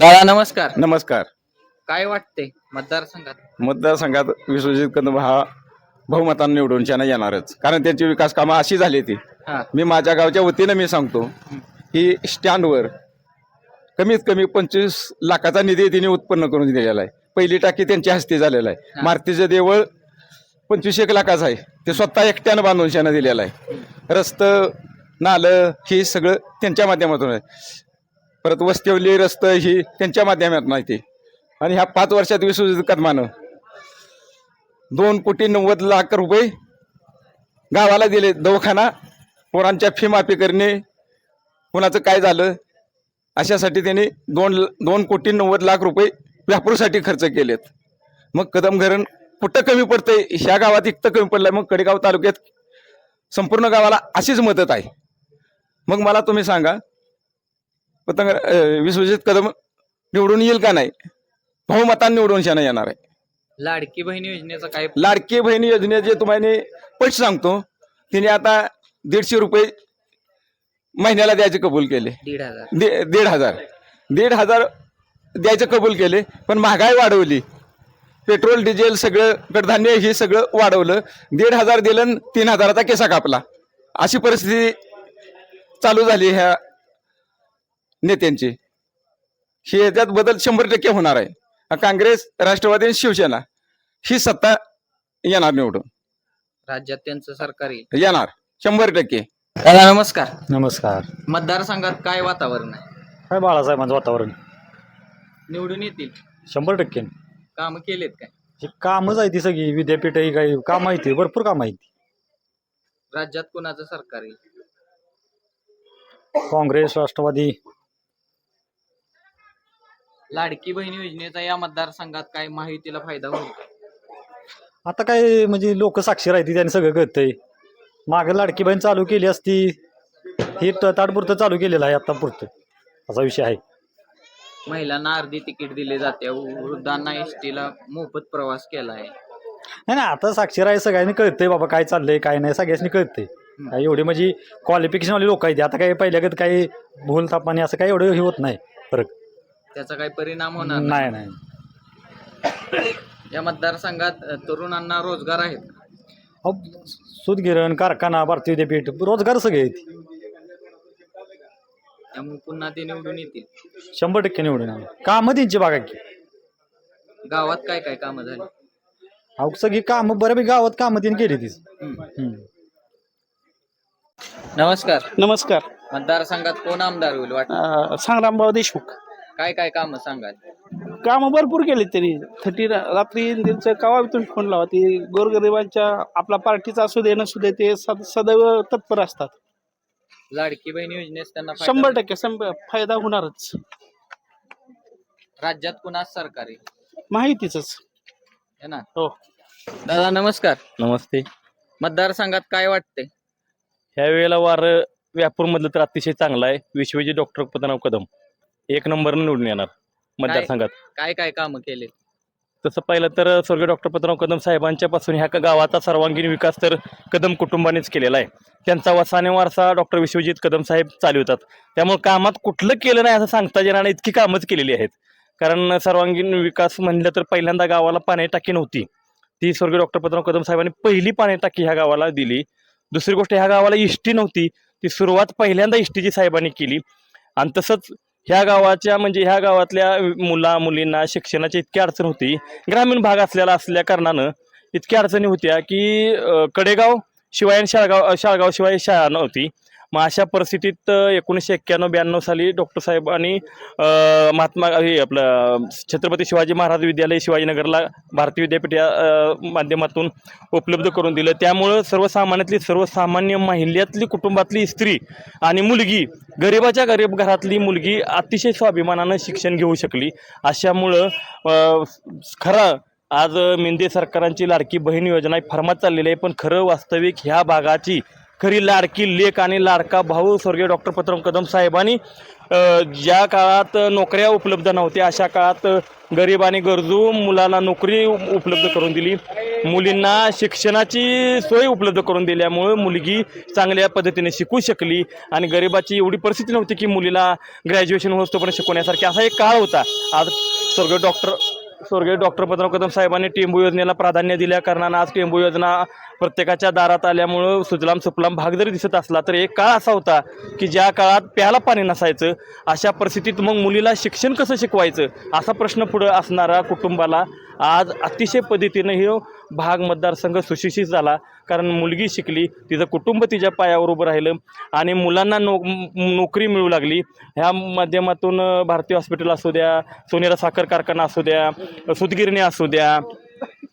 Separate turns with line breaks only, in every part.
दादा नमस्कार.
नमस्कार.
काय वाटते मतदारसंघात?
मतदारसंघात विश्वजित कदम हा बहुमतानं निवडून त्यांना येणारच. कारण त्यांची विकास कामं अशी झाली ती
हा.
मी माझ्या गावच्या वतीनं मी सांगतो की स्टँडवर कमीत कमी पंचवीस लाखाचा निधी तिने उत्पन्न करून दिलेला आहे. पहिली टाकी त्यांच्या हस्ते झालेला आहे.
हा.
मारुतीचं देवळ पंचवीस एक लाखाचं आहे. ते स्वतः एकट्यानं बांधून शानं दिलेलं आहे. रस्तं नालं हे सगळं त्यांच्या माध्यमातून आहे. परत वस्तीवली रस्तं ही त्यांच्या माध्यमातून आहे आणि ह्या पाच वर्षात विश्वजित कदमानं दोन कोटी नव्वद लाख रुपये गावाला दिले दवाखाना पोरांच्या फी माफी करणे कुणाचं काय झालं अशासाठी त्यांनी दोन दोन कोटी नव्वद लाख रुपये व्यापूरसाठी खर्च केलेत. मग कदम घरण कुठं कमी पडतंय ह्या गावात इतकं कमी पडलंय मग कडेगाव तालुक्यात संपूर्ण गावाला अशीच मदत आहे. मग मला तुम्ही सांगा पतंग विश्वजित कदम निवडून येईल का नाही? बहुमतान निवडून शाना येणार आहे.
लाडकी बहीण योजनेचा काय
लाडकी बहिणी योजनेचे तुम्हाला पैसे सांगतो. तिने आता दीडशे रुपये महिन्याला द्यायचे कबूल केले.
दीड हजार.
दे- दीड हजार. दीड हजार द्यायचं कबूल केले पण महागाई वाढवली. पेट्रोल डिझेल सगळं कडधान्य हे सगळं वाढवलं. दीड हजार दिलं आणि तीन हजाराचा केसा कापला. अशी परिस्थिती चालू झाली ह्या नेत्यांची. हे त्यात बदल शंभर टक्के होणार आहे. काँग्रेस राष्ट्रवादी आणि शिवसेना ही सत्ता येणार निवडून.
राज्यात त्यांचं सरकार येईल.
येणार शंभर टक्के.
दादा नमस्कार.
नमस्कार.
मतदारसंघात काय वातावरण आहे?
काय बाळासाहेबांचं वातावरण?
निवडून येतील.
शंभर टक्के.
काम केलेत काय?
हे कामच आहे ती सगळी. विद्यापीठ ही काही काम आहे ती. भरपूर काम आहे ती.
राज्यात कोणाचं सरकार येईल?
काँग्रेस राष्ट्रवादी
लाडकी बहीण योजनेचा या मतदारसंघात काय माहितीला फायदा होईल?
आता काय म्हणजे लोक साक्षर आहे ती त्यांनी सगळं कळतंय. मागं लाडकी बहीण चालू केली असती हे त- तात्पुरतं चालू केलेलं आहे आता पुरतं. असा विषय आहे.
महिलांना अर्धी तिकीट दिले जाते वृद्धांना एस ला मोफत प्रवास केला आहे
नाही ना आता साक्षर आहे सगळ्यांनी कळतंय बाबा काय चाललंय काय नाही सगळ्यांनी कळतंय. काय एवढे म्हणजे क्वालिफिकेशन वाले लोक आहेत आता काय पहिल्यागत काही भूल तापाने असं काही एवढं हे होत नाही फरक.
त्याचा काही परिणाम होणार
नाही. नाही
या मतदारसंघात अ, तरुणांना रोजगार आहेत. का?
अहो, सूतगिरण कारखाना भारतीय विद्यापीठ रोजगार सगळे आहेत.
त्यामुळे पुन्हा ते निवडून येतील.
शंभर टक्के निवडून आलं कामं त्यांची बागा की.
गावात काय काय कामं झाली?
अहो सगळी कामं बऱ्यापैकी गावात कामं त्यांनी केली तीच
हम्म. नमस्कार.
नमस्कार.
मतदारसंघात कोण आमदार होईल वाटत?
अं, संग्रामभाऊ देशमुख.
काय काय कामं सांगाल?
कामं भरपूर केली त्यांनी. थर्टी रात्री त्यांचं कवा तुम्ही फोन लावा ते गोरगरिबांच्या आपला पार्टीचा असू दे नसू दे ते सद- सदैव तत्पर असतात.
लाडकी बहीण योजनेस त्यांना फायदा
शंभर. टक्के शंभर फायदा होणारच.
राज्यात कुणाच सरकार? आहे
माहितीच
है ना?
हो.
दादा नमस्कार.
नमस्ते.
मतदारसंघात काय वाटतंय?
ह्या वेळेला वार व्यापूरमधलं तर अतिशय चांगलं आहे. विश्वजी डॉक्टर पतनाव कदम. एक नंबरनं निवडून येणार मतदारसंघात.
काय काय कामं केले
तसं पाहिलं तर स्वर्गीय डॉक्टर पतनाव कदम साहेबांच्या पासून ह्या गावाचा सर्वांगीण विकास तर कदम कुटुंबानेच केलेला आहे. त्यांचा वसाने वारसा डॉक्टर विश्वजित कदम साहेब चालवतात त्यामुळे कामात कुठलं केलं नाही असं सांगता येणार इतकी कामच केलेली आहेत. कारण सर्वांगीण विकास म्हणलं तर पहिल्यांदा गावाला पाणी टाकी नव्हती. ती स्वर्गीय डॉक्टर पतनाव कदम साहेबांनी पहिली पाणी टाकी ह्या गावाला दिली. दुसरी गोष्ट ह्या गावाला इष्टी नव्हती. ती सुरुवात पहिल्यांदा इष्टीची साहेबांनी केली. आणि तसंच ह्या गावाच्या म्हणजे ह्या गावातल्या मुला मुलींना शिक्षणाची इतकी अडचण होती. ग्रामीण भाग असलेला असल्या कारणानं इतक्या अडचणी होत्या की कडेगाव शिवाय शाळगाव शाळगाव शिवाय शाळा नव्हती. मग अशा परिस्थितीत एकोणीसशे एक्क्याण्णव ब्याण्णव साली डॉक्टर साहेब आणि महात्मा हे आपलं छत्रपती शिवाजी महाराज विद्यालय शिवाजीनगरला भारतीय विद्यापीठ या माध्यमातून उपलब्ध करून दिलं. त्यामुळं सर्वसामान्यातली सर्वसामान्य महिल्यातली कुटुंबातली स्त्री आणि मुलगी गरिबाच्या गरीब घरातली मुलगी अतिशय स्वाभिमानानं शिक्षण घेऊ शकली. अशामुळं खरं आज मेंदे सरकारांची लाडकी बहीण योजना फर्मात चाललेली आहे पण खरं वास्तविक ह्या भागाची खरी लाडकी लेख आणि लाडका भाऊ स्वर्गीय डॉक्टर पत्रम कदम साहेबांनी ज्या काळात नोकऱ्या उपलब्ध नव्हत्या अशा काळात गरीब आणि गरजू मुलाला नोकरी उपलब्ध करून दिली. मुलींना शिक्षणाची सोय उपलब्ध करून दिल्यामुळं मुलगी चांगल्या पद्धतीने शिकू शकली आणि गरिबाची एवढी परिस्थिती नव्हती की मुलीला ग्रॅज्युएशन होतोपर्यंत शिकवण्यासारखी असा एक काळ होता. आज स्वर्गीय डॉक्टर स्वर्गीय डॉक्टर पद्मनाभ कदम साहेबांनी टेंबू योजनेला प्राधान्य दिल्या कारणानं आज टेंबू योजना प्रत्येकाच्या दारात आल्यामुळं सुजलाम सुफलाम भाग जरी दिसत असला तर एक काळ असा होता की ज्या काळात प्याला पाणी नसायचं अशा परिस्थितीत मग मुलीला शिक्षण कसं शिकवायचं असा प्रश्न पुढं असणारा कुटुंबाला आज अतिशय पद्धतीनं हे भाग मतदारसंघ सुशिक्षित झाला. कारण मुलगी शिकली तिचं कुटुंब तिच्या पायावर उभं राहिलं आणि मुलांना नो नोकरी मिळू लागली. ह्या माध्यमातून भारतीय हॉस्पिटल असू द्या सोनेरा साखर कारखाना असू द्या सुतगिरणी असू द्या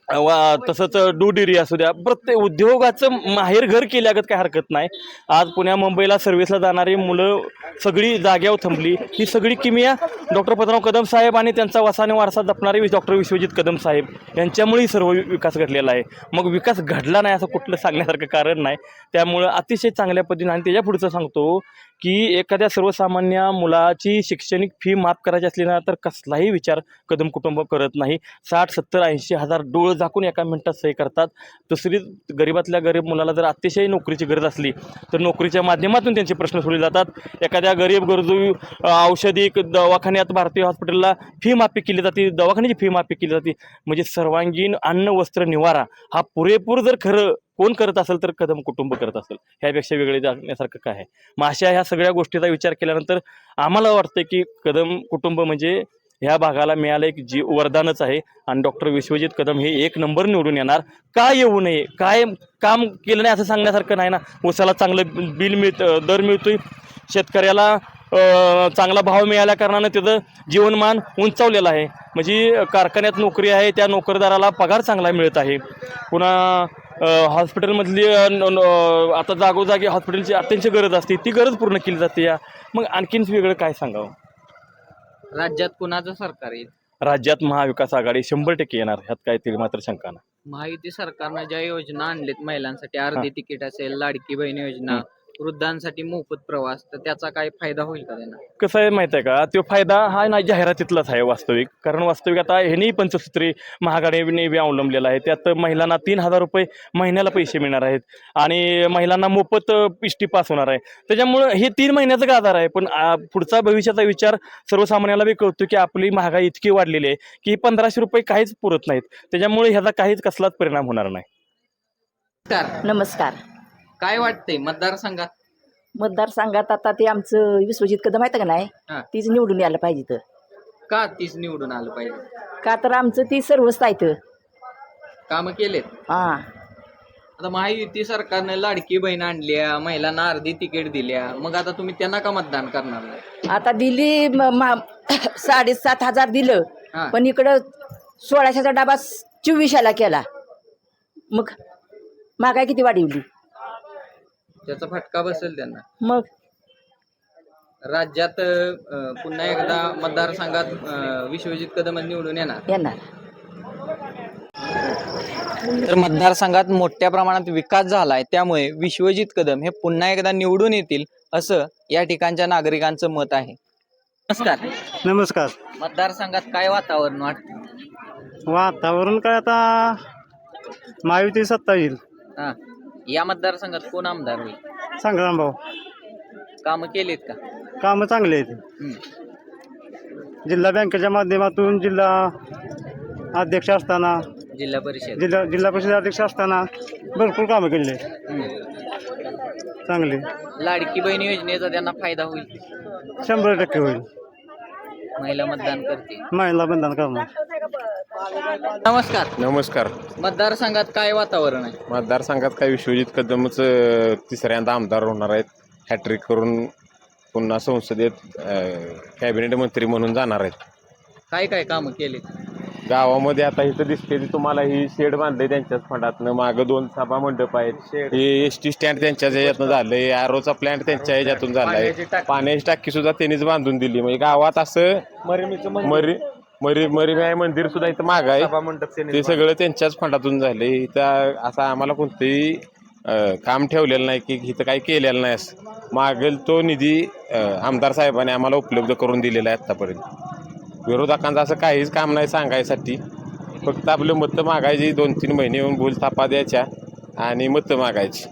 वा तसंच डुडिरी असू द्या. प्रत्येक उद्योगाचं माहेर घर केल्यागत काय हरकत नाही. आज पुण्या मुंबईला सर्व्हिसला जाणारी मुलं सगळी जाग्यावर थांबली. ही सगळी किमिया डॉक्टर पद्मनाभ कदम साहेब आणि त्यांचा वसाने वारसा जपणारे डॉक्टर विश्वजित कदम साहेब यांच्यामुळेही सर्व विकास घडलेला आहे. मग विकास घडला नाही असं कुठलं सांगण्यासारखं कारण नाही. त्यामुळं अतिशय चांगल्या पद्धतीने आणि त्याच्या पुढचं सांगतो की एखाद्या सर्वसामान्य मुलाची शैक्षणिक फी माफ करायची असली ना तर कसलाही विचार कदम कुटुंब करत नाही. साठ सत्तर ऐंशी हजार डोळ झाकून एका मिनटात सही करतात. दुसरी गरिबातल्या गरीब मुलाला जर अतिशय नोकरीची गरज असली तर नोकरीच्या माध्यमातून त्यांचे प्रश्न सोडले जातात. एखाद्या गरीब गरजू औषधी क- दवाखान्यात भारतीय हॉस्पिटलला फी माफी केली जाते दवाखान्याची फी माफी केली जाते. म्हणजे सर्वांगीण अन्न वस्त्र निवारा हा पुरेपूर जर खरं कोण करत असेल तर कदम कुटुंब करत असेल. ह्यापेक्षा वेगळे जाण्यासारखं काय आहे? मग अशा ह्या सगळ्या गोष्टीचा विचार केल्यानंतर आम्हाला वाटतं की कदम कुटुंब म्हणजे ह्या भागाला मिळालं एक जी वरदानच आहे. आणि डॉक्टर विश्वजित कदम हे एक नंबर निवडून येणार. का येऊ नये? काय काम केलं नाही असं सांगण्यासारखं नाही ना? उसाला चांगलं बिल मिळतं दर मिळतोय. शेतकऱ्याला चांगला भाव मिळाल्या कारणानं त्याचं जीवनमान उंचावलेलं आहे. म्हणजे कारखान्यात नोकरी आहे त्या नोकरदाराला पगार चांगला मिळत आहे. पुन्हा हॉस्पिटलमधली आता जागोजागी हॉस्पिटलची अत्यंत गरज असते. ती गरज पूर्ण केली जाते या. मग आणखीन वेगळं काय सांगावं?
राज्यात कुणाचं सरकार येईल?
राज्यात महाविकास आघाडी शंभर टक्के येणार ह्यात काय तरी मात्र शंका नाही.
महायुती सरकारनं ज्या योजना आणल्यात महिलांसाठी अर्धी तिकीट असेल लाडकी बहीण योजना वृद्धांसाठी मोफत प्रवास तर त्याचा काय फायदा होईल का त्यांना?
कसं आहे माहिती आहे का? तो फायदा हा नाही जाहिरातीतलाच आहे वास्तविक. कारण वास्तविक आता ह्यांनी पंचसूत्री महागाडीने बी अवलंबलेला आहे. त्यात महिलांना तीन हजार रुपये महिन्याला पैसे मिळणार आहेत. आणि महिलांना मोफत पिष्टी पास होणार आहे. त्याच्यामुळं हे तीन महिन्याचं गाजार आहे. पण आ, पुढचा भविष्याचा विचार सर्वसामान्याला बी कळतो की आपली महागाई इतकी वाढलेली आहे की ही पंधराशे रुपये काहीच पुरत नाहीत. त्याच्यामुळे ह्याचा काहीच कसलाच परिणाम होणार नाही.
नमस्कार. काय वाटतंय मतदारसंघात?
मतदारसंघात आता ते आमचं विश्वजित कदम आहे का नाही
हा.
तीच निवडून यायला पाहिजे तर
का तीच निवडून आलं पाहिजे?
का तर आमचं ती सर्वच आहे
कामं केलेत?
हा.
आता महायुती सरकारने लाडकी बहीण आणली महिलांना अर्धी तिकीट दिल्या मग आता तुम्ही त्यांना का मतदान करणार नाही?
आता दिली म- मा- साडेसात हजार दिलं. पण इकडं सोळाशेचा डबा चोवीसशेला केला. मग महागाई किती वाढवली?
त्याचा फटका बसेल त्यांना.
मग?
राज्यात अं, पुन्हा एकदा मतदारसंघात अं, विश्वजित कदम निवडून येणार.
येणार.
तर मतदारसंघात मोठ्या प्रमाणात विकास झालाय त्यामुळे विश्वजित कदम हे पुन्हा एकदा निवडून येतील असं या ठिकाणच्या नागरिकांचं मत आहे. नमस्कार.
नमस्कार.
मतदारसंघात काय वातावरण वाटतं?
वातावरण काय आता? महायुती सत्ता येईल.
हा. या मतदारसंघात कोण आमदार होईल?
संग्राम भाऊ.
कामं केलीत का?
कामं चांगले आहेत.
हम्म.
जिल्हा बँकेच्या माध्यमातून जिल्हा अध्यक्ष असताना
जिल्हा परिषद.
जिल्हा जिल्हा परिषद अध्यक्ष असताना भरपूर कामं केली आहेत.
हम्म.
चांगले.
लाडकी बहीण योजनेचा त्यांना फायदा होईल?
शंभर टक्के होईल.
महिला मतदान करते
महिला बंधन करणार.
नमस्कार.
नमस्कार.
मतदारसंघात काय वातावरण आहे?
मतदारसंघात काय विश्वजित कदमच अ, तिसऱ्यांदा आमदार होणार आहेत. हॅट्रिक करून पुन्हा संसदेत अ, कॅबिनेट मंत्री म्हणून जाणार आहेत.
काय काय कामं केलीत?
गावामध्ये आता इथं दिसते ती तुम्हाला ही शेड बांधले त्यांच्याच फंडातनं. मागं दोन सभा मंडप आहेत. हे एस टी स्टँड त्यांच्याच ह्याच्यातनं झालंय. आरोचा प्लॅन्ट त्यांच्या ह्याच्यातून झालाय. पाण्याची टाकी. सुद्धा त्यांनीच बांधून दिली. म्हणजे गावात असं मरी मरी मरीमाई मंदिर सुद्धा इथं माग आहे. ते सगळं त्यांच्याच फंडातून झाले इथं असं आम्हाला कोणतंही अं, काम ठेवलेलं नाही की इथं काही केलेलं नाही असं. मागेल तो निधी अं, आमदार साहेबांनी आम्हाला उपलब्ध करून दिलेला आहे आत्तापर्यंत. विरोधकांचं असं काहीच काम नाही सांगायसाठी. फक्त आपलं मतं मागायची दोन तीन महिने येऊन भूल थापा द्यायच्या आणि मतं मागायची.